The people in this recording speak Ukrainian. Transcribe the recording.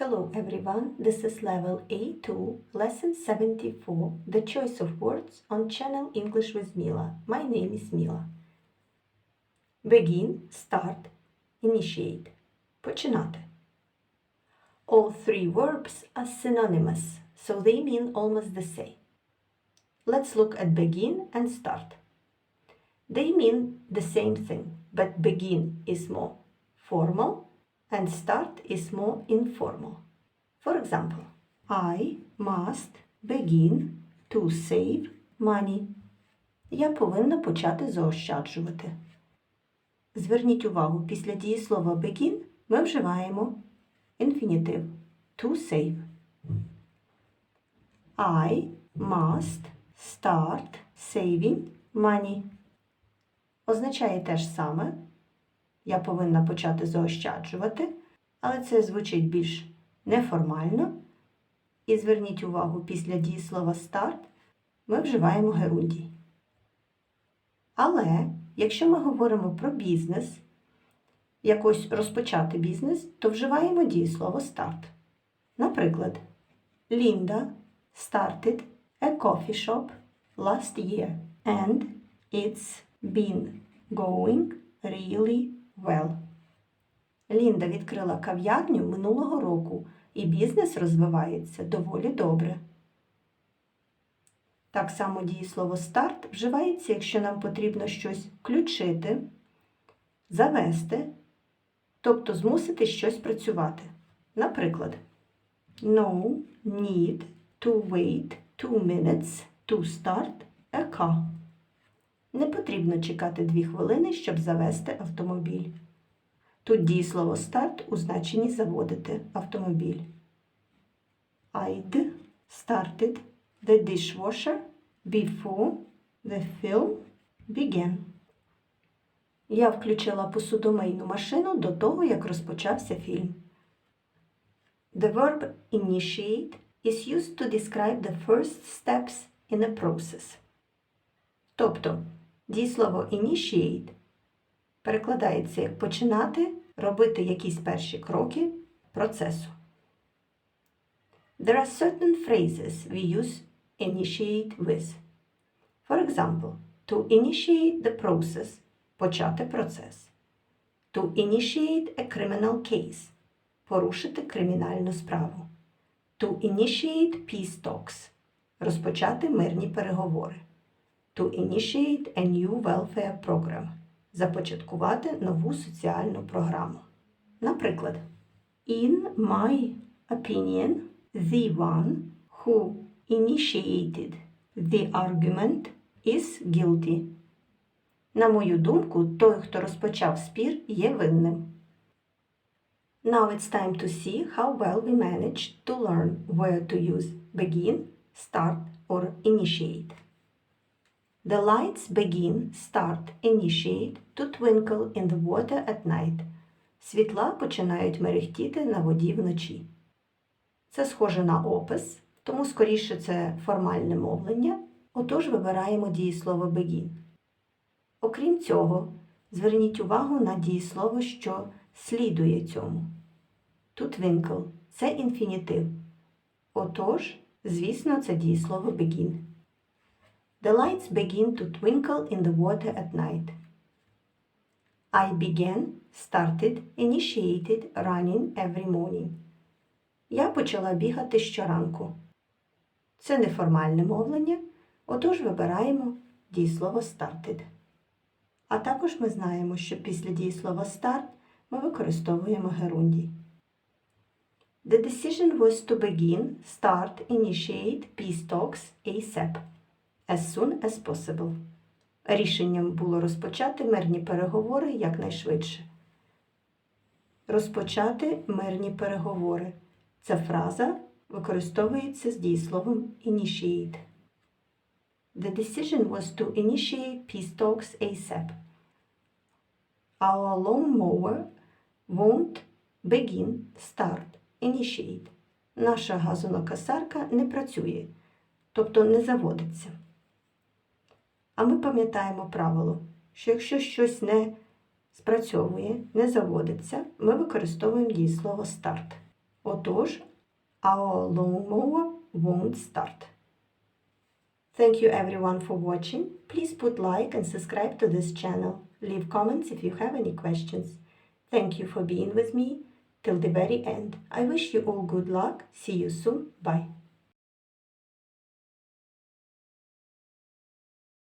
Hello everyone, this is level A2, lesson 74, the choice of words on channel English with Mila. My name is Mila. Begin, start, initiate. Починати. All three verbs are synonymous, so they mean almost the same. Let's look at begin and start. They mean the same thing, but begin is more formal and start is more informal. For example, I must begin to save money. Я повинна почати заощаджувати. Зверніть увагу, після дієслова begin ми вживаємо інфінітив to save. I must start saving money. Означає те ж саме. Я повинна почати заощаджувати, але це звучить більш неформально. І зверніть увагу, після дієслова start ми вживаємо герундій. Але якщо ми говоримо про бізнес, якось розпочати бізнес, то вживаємо дієслово start. Наприклад, Linda started a coffee shop last year and it's been going really well. Лінда відкрила кав'ярню минулого року, і бізнес розвивається доволі добре. Так само дієслово старт вживається, якщо нам потрібно щось включити, завести, тобто змусити щось працювати. Наприклад, No need to wait two minutes to start a car. Не потрібно чекати дві хвилини, щоб завести автомобіль. Тут дієслово старт у значенні заводити автомобіль. I'd started the dishwasher before the film began. Я включила посудомийну машину до того, як розпочався фільм. The verb initiate is used to describe the first steps in a process. Тобто дієслово initiate перекладається як починати робити якісь перші кроки процесу. There are certain phrases we use initiate with. For example, to initiate the process почати процес. To initiate a criminal case порушити кримінальну справу. To initiate peace talks розпочати мирні переговори. To initiate a new welfare program започаткувати нову соціальну програму. Наприклад, In my opinion, the one who initiated the argument is guilty. На мою думку, той, хто розпочав спір, є винним. Now it's time to see how well we managed to learn where to use begin, start or initiate. The lights begin, start, initiate to twinkle in the water at night. Світла починають мерехтіти на воді вночі. Це схоже на опис, тому скоріше це формальне мовлення, отож вибираємо дієслово begin. Окрім цього, зверніть увагу на дієслово, що слідує цьому. Тут twinkle – це інфінітив. Отож, звісно, це дієслово begin. The lights begin to twinkle in the water at night. I began, started, initiated running every morning. Я почала бігати щоранку. Це неформальне мовлення, отож вибираємо дієслово started. А також ми знаємо, що після дієслова start ми використовуємо герундій. The decision was to begin, start, initiate peace talks ASAP as soon as possible. Рішенням було розпочати мирні переговори якнайшвидше. Розпочати мирні переговори. Ця фраза використовується з дієсловом initiate. The decision was to initiate peace talks ASAP. Our lawnmower won't begin, start, initiate. Наша газонокосарка не працює, тобто не заводиться. А ми пам'ятаємо правило, що якщо щось не спрацьовує, не заводиться, ми використовуємо дієслово старт. Отож, our lawnmower won't start. Thank you everyone for watching. Please put like and subscribe to this channel. Leave comments if you have any questions. Thank you for being with me till the very end. I wish you all good luck. See you soon. Bye.